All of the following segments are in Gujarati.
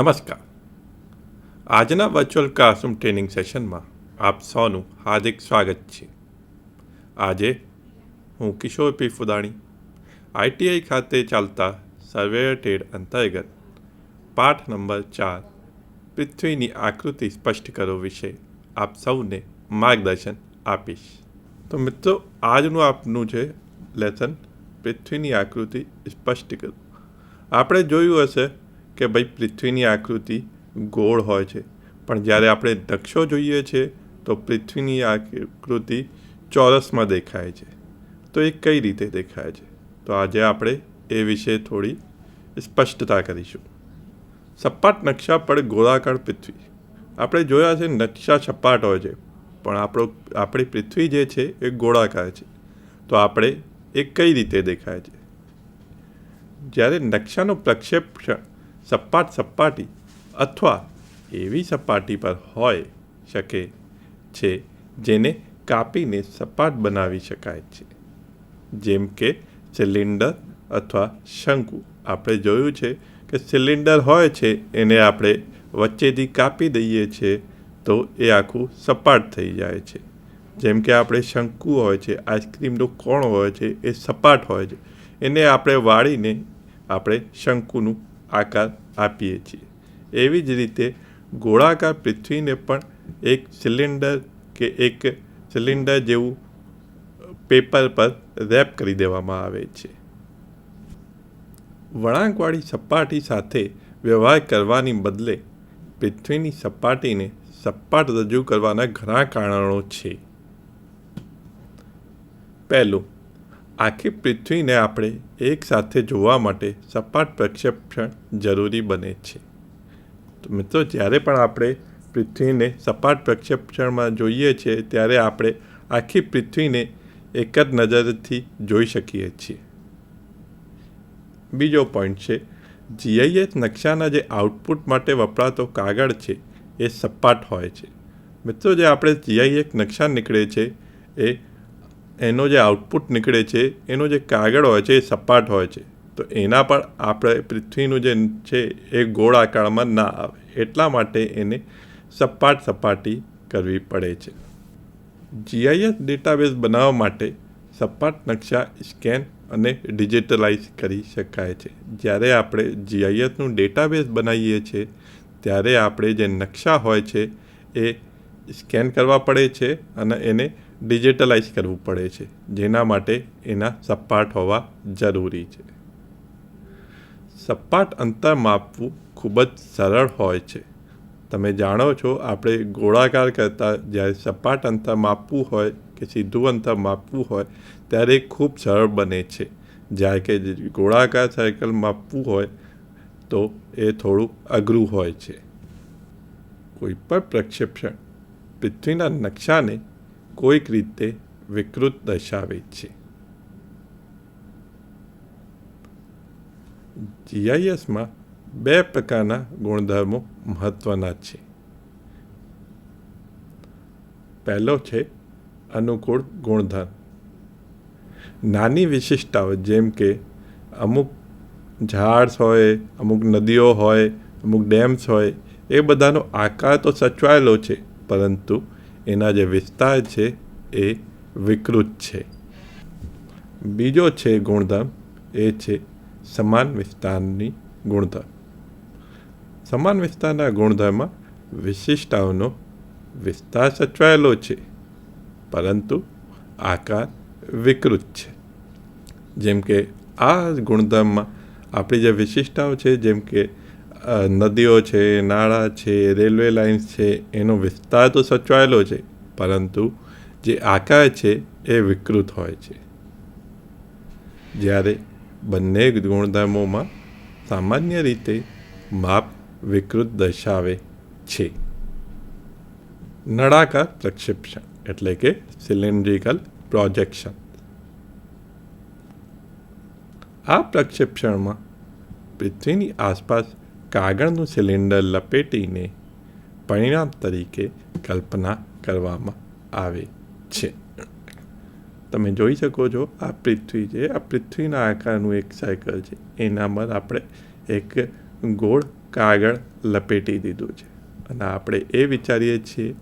નમસ્કાર. આજના વર્ચ્યુઅલ ક્લાસરૂમ ટ્રેનિંગ સેશનમાં આપ સૌનું હાર્દિક સ્વાગત છે. આજે હું કિશોર પી. ફુદાણી આઈટીઆઈ ખાતે ચાલતા સર્વેયર ટ્રેડ અંતર્ગત પાઠ નંબર ચાર, પૃથ્વીની આકૃતિ સ્પષ્ટ કરો વિશે આપ સૌને માર્ગદર્શન આપીશ. તો મિત્રો, આજનું આપનું છે લેસન પૃથ્વીની આકૃતિ સ્પષ્ટ કરો. આપણે જોયું હશે કે ભાઈ પૃથ્વીની આકૃતિ ગોળ હોય છે. પણ જ્યારે આપણે દક્ષો જોઈએ છે, તો પૃથ્વીની આકૃતિ ચોરસમાં દેખાય છે. તો એ કઈ રીતે દેખાય છે? તો આજે આપણે એ વિશે થોડી સ્પષ્ટતા કરીશું. સપાટ નકશા પર ગોળાકાર પૃથ્વી. આપણે જોયા છે નકશા સપાટ હોય છે, પણ આપણો, આપણી પૃથ્વી જે છે એ ગોળાકાર છે. તો આપણે એ કઈ રીતે દેખાય છે? જ્યારે નકશાનો પ્રક્ષેપણ સપાટ સપાટી અથવા એવી સપાટી પર હોય શકે છે જેને કાપીને સપાટ બનાવી શકાય છે. જેમ કે સિલિન્ડર અથવા શંકુ. આપણે જોયું છે કે સિલિન્ડર હોય છે, એને આપણે વચ્ચેથી કાપી દઈએ છીએ તો એ આખું સપાટ થઈ જાય છે. જેમ કે આપણે શંકુ હોય છે, આઈસ્ક્રીમનો કોણ હોય છે, એ સપાટ હોય છે. એને આપણે વાળીને આપણે શંકુનું આકાર આપીએ છીએ. એવી જ રીતે ગોળાકાર પૃથ્વીને પણ એક સિલિન્ડર કે એક સિલિન્ડર જેવું પેપર પર રેપ કરી દેવામાં આવે છે. વળાંકવાળી સપાટી સાથે વ્યવહાર કરવાની બદલે પૃથ્વીની સપાટીને સપાટ રજૂ કરવાના ઘણા કારણો છે. પહેલું આખી પૃથ્વીને આપણે એકસાથે જોવા માટે સપાટ પ્રક્ષેપણ જરૂરી બને છે. તો મિત્રો, જ્યારે પણ આપણે પૃથ્વીને સપાટ પ્રક્ષેપણમાં જોઈએ છીએ, ત્યારે આપણે આખી પૃથ્વીને એક જ નજરથી જોઈ શકીએ છીએ. બીજો પોઈન્ટ છે જીઆઈએસ નકશાના જે આઉટપુટ માટે વપરાતો કાગળ છે, એ સપાટ હોય છે. મિત્રો, જે આપણે જીઆઈએસ નકશા નીકળે છે, એ એનો જે આઉટપુટ નીકળે છે, એનો જે કાગળ હોય છે, એ સપાટ હોય છે. તો એના પર આપણે પૃથ્વીનું જે છે, એ ગોળ આકારમાં ના આવે. એટલા માટે એને સપાટ સપાટી કરવી પડે છે. જીઆઈએસ ડેટાબેઝ બનાવવા માટે સપાટ નકશા સ્કેન અને ડિજિટલાઇઝ કરી શકાય છે. જ્યારે આપણે જીઆઈએસનું ડેટાબેઝ બનાવીએ છીએ, ત્યારે આપણે જે નકશા હોય છે, એ સ્કેન કરવા પડે છે અને એને ડિજિટલાઇઝ કરવું પડે છે. જેના માટે એના સપાટ હોવા જરૂરી છે. સપાટ અંતર માપવું ખૂબ જ સરળ હોય છે. તમે જાણો છો, આપણે ગોળાકાર કરતાં જ્યારે સપાટ અંતર માપવું હોય કે સીધું અંતર માપવું હોય, ત્યારે ખૂબ સરળ બને છે. જ્યારે કે ગોળાકાર સર્કલ માપવું હોય, તો એ થોડું અઘરું હોય છે. કોઈ પણ પ્રક્ષેપણ પૃથ્વીના નકશાને કોઈક રીતે વિકૃત દર્શાવે છે. જીઆઈએસમાં બે પ્રકારના ગુણધર્મો મહત્ત્વના છે. પહેલો છે અનુકૂળ ગુણધર્મ. નાની વિશિષ્ટતાઓ જેમ કે અમુક ઝાડ હોય, અમુક નદીઓ હોય, અમુક ડેમ્સ હોય, એ બધાનો આકાર તો સચવાયેલો છે, પરંતુ એના જે વિસ્તાર છે એ વિકૃત છે. બીજો છે ગુણધર્મ, એ છે સમાન વિસ્તારની ગુણધર્મ. સમાન વિસ્તારના ગુણધર્મમાં વિશિષ્ટતાઓનો વિસ્તાર સચવાયેલો છે, પરંતુ આકાર વિકૃત છે. જેમ કે આ ગુણધર્મમાં આપણી જે વિશિષ્ટતાઓ છે, જેમ કે નદીઓ છે, નાળા છે, રેલવે લાઇન્સ છે, એનો વિસ્તાર તો સચવાયેલો છે, પરંતુ જે આકાર છે એ વિકૃત હોય છે. જ્યારે બંને ગુણધર્મોમાં સામાન્ય રીતે માપ વિકૃત દર્શાવે છે. નળાકાર પ્રક્ષેપણ એટલે કે સિલિન્ડ્રિકલ પ્રોજેક્શન આ પ્રક્ષેપણમાં પૃથ્વીની આસપાસ કાગળનું સિલિન્ડર લપેટીને પરિણામ તરીકે કલ્પના કરવામાં આવે છે. તમે જોઈ શકો છો, આ પૃથ્વી છે. આ પૃથ્વીના આકારનું એક સાયકલ છે. એનામાં આપણે એક ગોળ કાગળ લપેટી દીધું છે. અને આપણે એ વિચારીએ છીએ,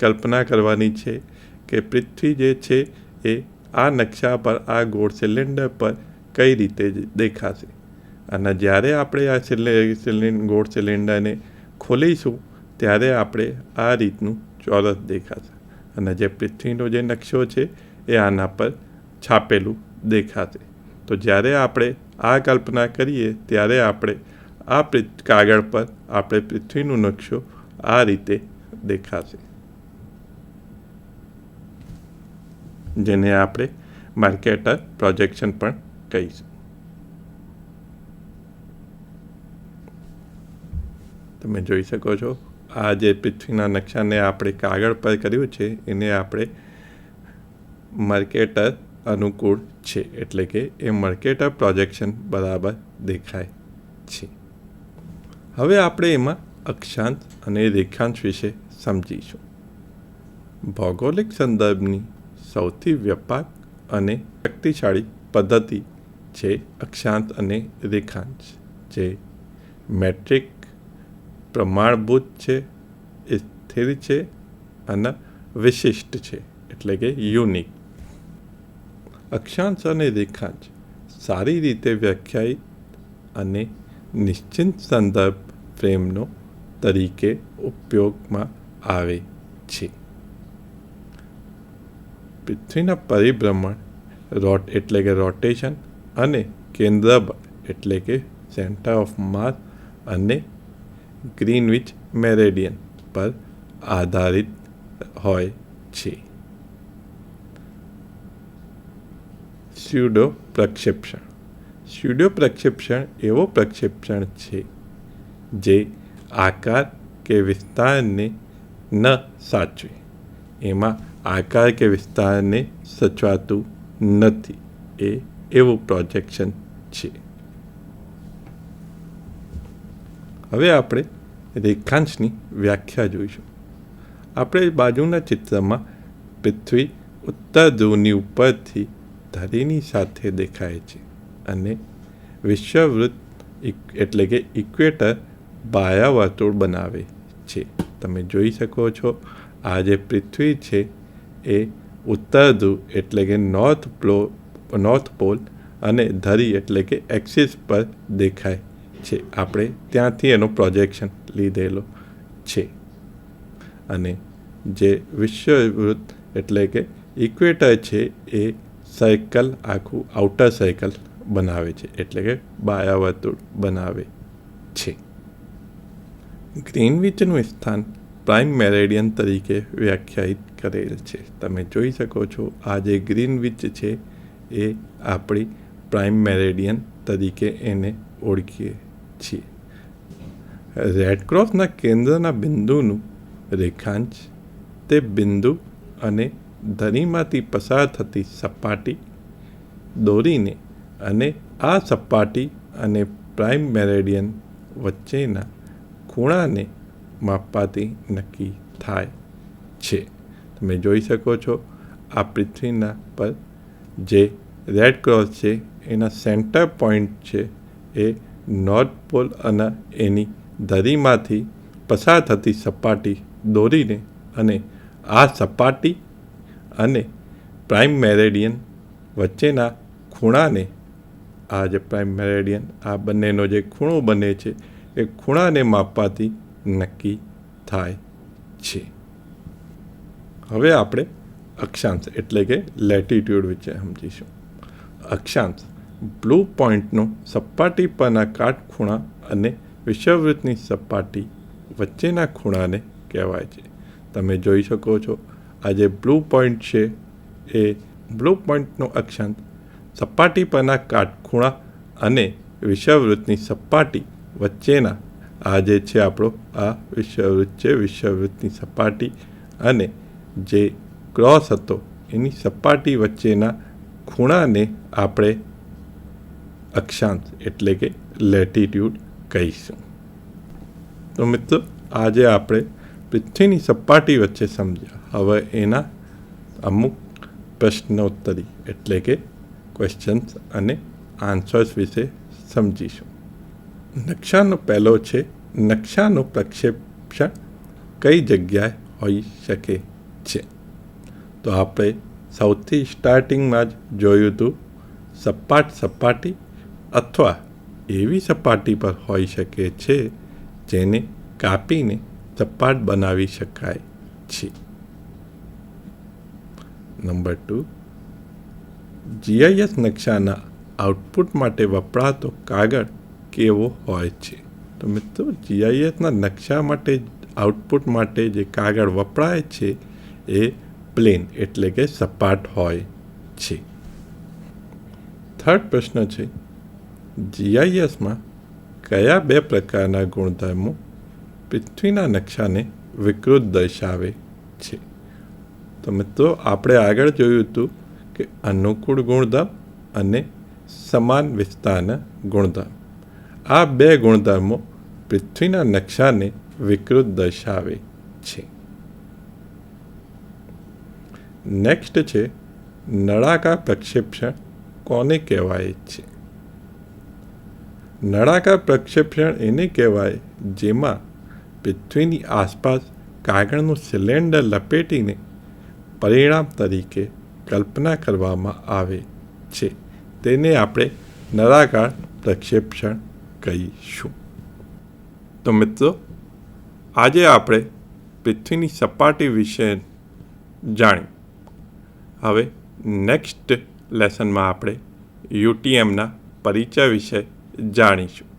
કલ્પના કરવાની છે કે પૃથ્વી જે છે એ આ નકશા પર, આ ગોળ સિલિન્ડર પર કઈ રીતે દેખાશે. અને જ્યારે આપણે આ સિલિન્ડ ગોળ સિલિન્ડરને ખોલીશું, ત્યારે આપણે આ રીતનું ચોરસ દેખાશે. અને જે પૃથ્વીનો જે નકશો છે, એ આના પર છાપેલું દેખાશે. તો જ્યારે આપણે આ કલ્પના કરીએ, ત્યારે આપણે આ કાગળ પર આપણે પૃથ્વીનો નકશો આ રીતે દેખાશે. જેને આપણે માર્કેટર પ્રોજેક્શન પણ કહીશું. તમે જોઈ શકો છો. આ જે પૃથ્વીના નકશાને આપણે કાગળ પર કર્યું છે, એને આપણે માર્કેટર અનુકૂળ છે, એટલે કે એ માર્કેટર પ્રોજેક્શન બરાબર દેખાય છે. હવે આપણે એમાં અક્ષાંશ અને રેખાંશ વિશે સમજીશું. ભૌગોલિક સંદર્ભની સૌથી વ્યાપક અને શક્તિશાળી પદ્ધતિ છે અક્ષાંશ અને રેખાંશ, જે મેટ્રિક પ્રમાણભૂત છે સ્થિર છે અને વિશિષ્ટ છે, એટલે કે યુનિક. અક્ષાંશ અને રેખાંશ સારી રીતે વ્યાખ્યાયિત અને નિશ્ચિત સંદર્ભ ફ્રેમનો તરીકે ઉપયોગમાં આવે છે. પૃથ્વીના પરિભ્રમણ રોટ એટલે કે રોટેશન અને કેન્દ્ર એટલે કે સેન્ટર ઓફ માસ અને ગ્રીનવિચ મેરેડિયન પર આધારિત હોય છે. સ્યુડો પ્રક્ષેપણ. સ્યુડો પ્રક્ષેપણ એવો પ્રક્ષેપણ છે જે આકાર કે વિસ્તારને ન સાચવે. એમાં આકાર કે વિસ્તારને સચવાતું નથી. એ એવું પ્રોજેક્શન છે. હવે આપણે રેખાંશની વ્યાખ્યા જોઈશું. આપણે બાજુના ચિત્રમાં પૃથ્વી ઉત્તર ધ્રુવની ઉપરથી ધરીની સાથે દેખાય છે અને વિશ્વવૃત્ત એટલે કે ઇક્વેટર બાયા વર્તુળ બનાવે છે. તમે જોઈ શકો છો, આ જે પૃથ્વી છે, એ ઉત્તર ધ્રુવ એટલે કે નોર્થ પ્લો, નોર્થ પોલ અને ધરી એટલે કે એક્સિસ પર દેખાય છે. આપણે ત્યાંથી એનો પ્રોજેક્શન લીધેલો છે. અને જે વિશ્વવૃત્ત એટલે કે ઇક્વેટર છે એ સાયકલ આખું આઉટર સાયકલ બનાવે છે. એટલે કે બાયાવર્તુળ બનાવે છે. ગ્રીનવિચનું સ્થાન પ્રાઇમ મેરેડિયન તરીકે વ્યાખ્યાયિત કરેલ છે. તમે જોઈ શકો છો, આ જે ગ્રીનવિચ છે એ આપણી પ્રાઇમ મેરેડિયન તરીકે એને ઓળખીએ છીએ રેડક્રોસના કેન્દ્રના બિંદુનું રેખાંશ, તે બિંદુ અને ધરીમાંથી પસાર થતી સપાટી દોરીને અને આ સપાટી અને પ્રાઇમ મેરેડિયન વચ્ચેના ખૂણાને માપવાથી નક્કી થાય છે. તમે જોઈ શકો છો, આ પૃથ્વીના પર જે રેડ ક્રોસ છે, એના સેન્ટર પોઈન્ટ છે, એ નોર્થ પોલ અને એની ધરીમાંથી પસાર થતી સપાટી દોરીને અને આ સપાટી અને પ્રાઇમ મેરેડિયન વચ્ચેના ખૂણાને આ જે પ્રાઇમ મેરેડિયન, આ બંનેનો જે ખૂણો બને છે, એ ખૂણાને માપવાથી નક્કી થાય છે. હવે આપણે અક્ષાંશ એટલે કે લેટિટ્યૂડ વિશે સમજીશું. અક્ષાંશ બ્લુ પોઈન્ટનું સપાટી પરના કાટખૂણા અને વિષવવૃત્તની સપાટી વચ્ચેના ખૂણાને કહેવાય છે. તમે જોઈ શકો છો, આ જે બ્લુ પોઈન્ટ છે, એ બ્લુ પોઈન્ટનો અક્ષાંત સપાટી પરના કાટખૂણા અને વિષવવૃત્તની સપાટી વચ્ચેના, આ જે છે આપણો, આ વિષવવૃત્ત છે, વિષવવૃત્તની સપાટી અને જે ક્રોસ હતો, એની સપાટી વચ્ચેના ખૂણાને આપણે અક્ષાંશ એટલે કે લેટિટ્યૂડ કહીશું. તો મિત્રો, આજે આપણે પૃથ્વીની સપાટી વચ્ચે સમજ્યા. હવે એના અમુક પ્રશ્નોત્તરી એટલે કે ક્વેશ્ચન્સ અને આન્સર્સ વિશે સમજીશું. નકશાનો પહેલો છે, નકશાનું પ્રક્ષેપણ કઈ જગ્યાએ હોઈ શકે છે? તો આપણે સૌથી સ્ટાર્ટિંગમાં જ જોયું હતું સપાટ સપાટી અથવા એવી સપાટી પર હોઈ શકે છે જેને કાપીને સપાટ બનાવી શકાય છે. Number two. જીઆઈએસ નકશાના આઉટપુટ માટે વપરાતો કાગળ કેવો હોય છે? તો મિત્રો, જીઆઈએસના નકશા માટે આઉટપુટ માટે જે કાગળ વપરાય છે એ પ્લેન એટલે કે સપાટ હોય છે. થર્ડ પ્રશ્ન છે જીઆઈએસમાં કયા બે પ્રકારના ગુણધર્મો પૃથ્વીના નકશાને વિકૃત દર્શાવે છે? તો મિત્રો, આપણે આગળ જોયું હતું કે અનુકૂળ ગુણધર્મ અને સમાન વિસ્તારના ગુણધર્મ. આ બે ગુણધર્મો પૃથ્વીના નકશાને વિકૃત દર્શાવે છે. નેક્સ્ટ છે, નળાકાર પ્રક્ષેપણ કોને કહેવાય છે? નળાકાર પ્રક્ષેપણ એને કહેવાય, જેમાં પૃથ્વીની આસપાસ કાગળનું સિલિન્ડર લપેટીને પરિણામ તરીકે કલ્પના કરવામાં આવે છે. તેને આપણે નળાકાર પ્રક્ષેપણ કહીશું. તો મિત્રો, આજે આપણે પૃથ્વીની સપાટી વિશે જાણ્યું. હવે નેક્સ્ટ લેસનમાં આપણે યુટીએમના પરિચય વિશે જાણીશું.